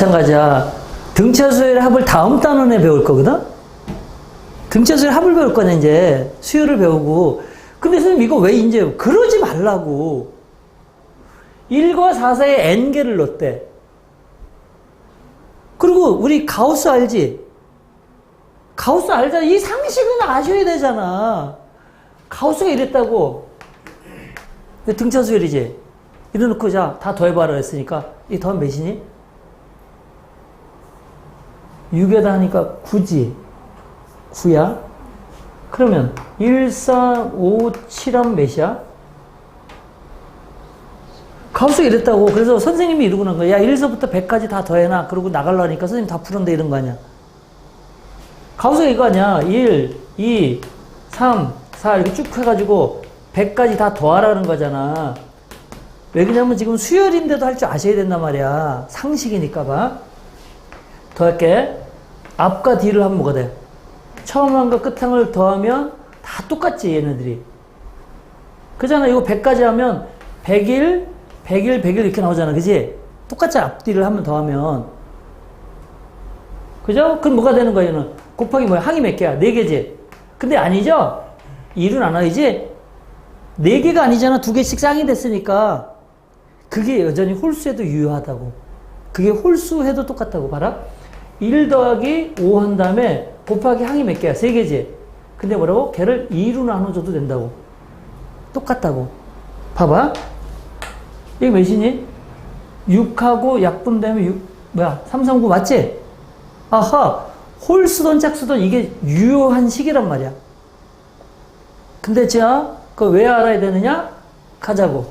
마찬가지야. 등차 수열의 합을 다음 단원에 배울 거거든? 등차 수열 합을 배울 거네, 이제. 수열을 배우고. 근데 선생님, 이거 왜 이제, 그러지 말라고. 1과 4 사이에 n개를 넣었대. 그리고 우리 가우스 알지? 가우스 알잖아. 이 상식은 아셔야 되잖아. 가우스가 이랬다고. 등차수열이지? 이래놓고 자, 다 더해봐라 했으니까, 이 더하면 몇이니? 6에다 하니까 9지. 9야? 그러면 1, 4, 5, 7하면 몇이야? 가우스가 이랬다고. 그래서 선생님이 이러고 난 거야. 야, 1서부터 100까지 다 더해놔. 그러고 나가려니까 선생님 다 풀었는데 이런 거 아니야. 가우스가 이거 아니야. 1, 2, 3, 4 이렇게 쭉 해가지고 100까지 다 더하라는 거잖아. 왜 그러냐면 지금 수열인데도 할 줄 아셔야 된단 말이야. 상식이니까 봐. 더할게. 앞과 뒤를 하면 뭐가 돼? 처음 한과 끝항을 더하면 다 똑같지, 얘네들이. 그잖아. 이거 100까지 하면 100일, 100일, 100일 이렇게 나오잖아. 그지? 똑같이 앞뒤를 한번 더하면. 그죠? 그럼 뭐가 되는 거야, 얘는? 곱하기 뭐야? 항이 몇 개야? 4개지? 근데 아니죠? 1은 안 하이지? 4개가 아니잖아. 2개씩 쌍이 됐으니까. 그게 여전히 홀수에도 유효하다고. 그게 홀수해도 똑같다고. 봐라. 1 더하기 5 한 다음에 곱하기 항이 몇 개야? 3개지? 근데 뭐라고? 걔를 2로 나눠줘도 된다고. 똑같다고. 봐봐. 이게 몇이니? 6하고 약분되면 6, 뭐야? 3, 3, 9 맞지? 아하. 홀수든 짝수든 이게 유효한 식이란 말이야. 근데 자, 그거 왜 알아야 되느냐? 가자고.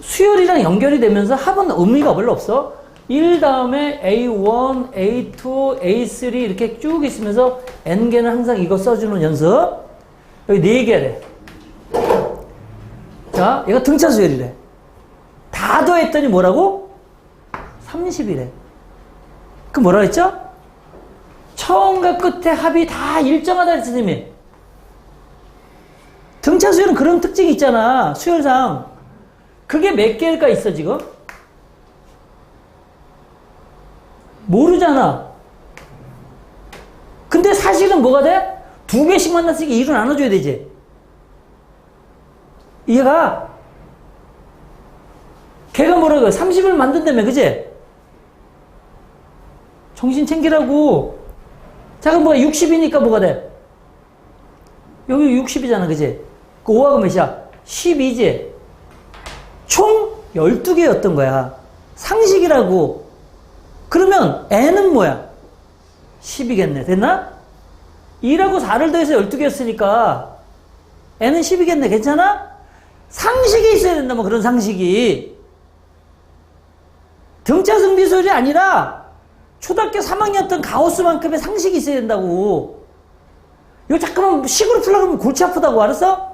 수열이랑 연결이 되면서 합은 의미가 별로 없어. 1 다음에 A1, A2, A3 이렇게 쭉 있으면서 N개는 항상 이거 써주는 연습. 여기 4개래. 자, 얘가 등차 수열이래. 다 더했더니 뭐라고? 30이래. 그 뭐라 했죠? 처음과 끝에 합이 다 일정하다 그랬지, 선생님이. 등차 수열은 그런 특징이 있잖아. 수열상. 그게 몇 개일까 있어, 지금? 모르잖아. 근데 사실은 뭐가 돼? 두 개씩 만났으니까 일을 나눠줘야 되지. 이해가? 걔가 뭐라고 30을 만든다며, 그지? 정신 챙기라고. 자, 그럼 뭐가 60이니까 뭐가 돼? 여기 60이잖아, 그지? 그 5하고 몇이야? 12지? 총 12개였던 거야. 상식이라고. 그러면 n은 뭐야? 10이겠네. 됐나? 2라고 4를 더해서 12개였으니까 n은 10이겠네. 괜찮아? 상식이 있어야 된다. 뭐 그런 상식이. 등차승비소리 아니라 초등학교 3학년 때 가오스만큼의 상식이 있어야 된다고. 이거 잠깐만 식으로 풀려면 골치 아프다고 알았어?